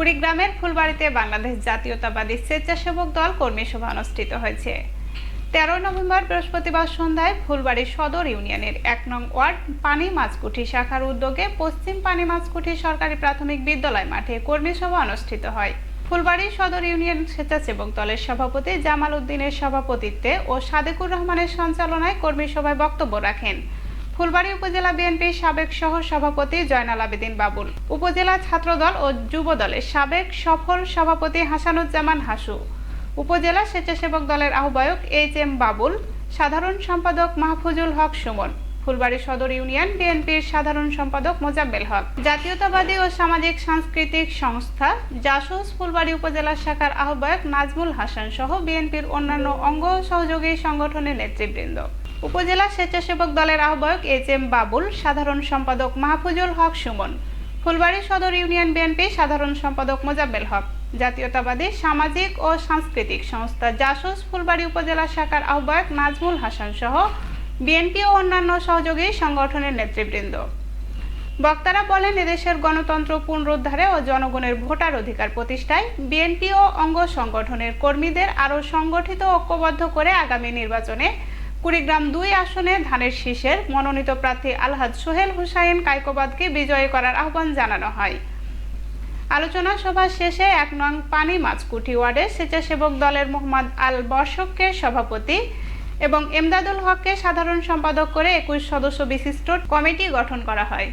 কুড়িগ্রামের ফুলবাড়িতে বাংলাদেশ জাতীয়তাবাদী স্বেচ্ছাসেবক দল কর্মী সভা অনুষ্ঠিত হয়েছে। তেরো নভেম্বর বৃহস্পতিবার সন্ধ্যায় ফুলবাড়ি সদর ইউনিয়নের এক নং ওয়ার্ড পানি মাছকুঠি শাখার উদ্যোগে পশ্চিম পানি মাছকুঠি সরকারি প্রাথমিক বিদ্যালয় মাঠে কর্মী সভা অনুষ্ঠিত হয়। ফুলবাড়ি সদর ইউনিয়ন স্বেচ্ছাসেবক দলের সভাপতি জামাল উদ্দিনের সভাপতিত্বে ও সাদেকুর রহমানের সঞ্চালনায় কর্মী সভায় বক্তব্য রাখেন। ফুলবাড়ি উপজেলা বিএনপির সাবেক সহ সভাপতি জয়নাল আবেদিন বাবুল, উপজেলা ছাত্রদল ও যুব দলের সাবেক সফল সভাপতি হাসানুজ্জামান হাসু, উপজেলা স্বেচ্ছাসেবক দলের আহ্বায়ক এইচ এম বাবুল, সাধারণ সম্পাদক মাহফুজুল হক সুমন, ফুলবাড়ি সদর ইউনিয়ন বিএনপির সাধারণ সম্পাদক মোজাম্মেল হক। জাতীয়তাবাদী ও সামাজিক সাংস্কৃতিক সংস্থা জাসুস ফুলবাড়ি উপজেলা শাখার আহ্বায়ক নাজমুল হাসান সহ বিএনপির অন্যান্য অঙ্গ সহযোগী সংগঠনের নেতৃবৃন্দ। উপজেলা স্বেচ্ছাসেবক দলের আহ্বায়ক এইচ এম বাবুল, সাধারণ সম্পাদক মাহফুজুল হক সুমন, ফুলবাড়ি সদর ইউনিয়ন বিএনপি সাধারণ সম্পাদক মোজাব্বেল হক, জাতীয়তাবাদী সামাজিক ও সাংস্কৃতিক সংস্থা জাসুস, ফুলবাড়ি উপজেলা শাখার আহ্বায়ক নাজমুল হাসান সহ বিএনপি ও অন্যান্য সহযোগী সংগঠনের নেতৃবৃন্দ। বক্তারা বলেন, এদেশের গণতন্ত্র পুনরুদ্ধারে ও জনগণের ভোটার অধিকার প্রতিষ্ঠায় বিএনপি ও অঙ্গ সংগঠনের কর্মীদের আরও সংগঠিত ঐক্যবদ্ধ করে আগামী নির্বাচনে কুড়িগ্রাম দুই আসনে ধানের শীষের মনোনীত প্রার্থী আলহাজ সোহেল হুসাইন কাইকোবাদকে বিজয়ী করার আহ্বান জানানো হয়। আলোচনা সভা শেষে এক নং পানি মাছকুঠি ওয়ার্ডে স্বেচ্ছাসেবক দলের মোহাম্মদ আল বর্ষককে সভাপতি এবং এমদাদুল হককে সাধারণ সম্পাদক করে একুশ সদস্য বিশিষ্ট কমিটি গঠন করা হয়।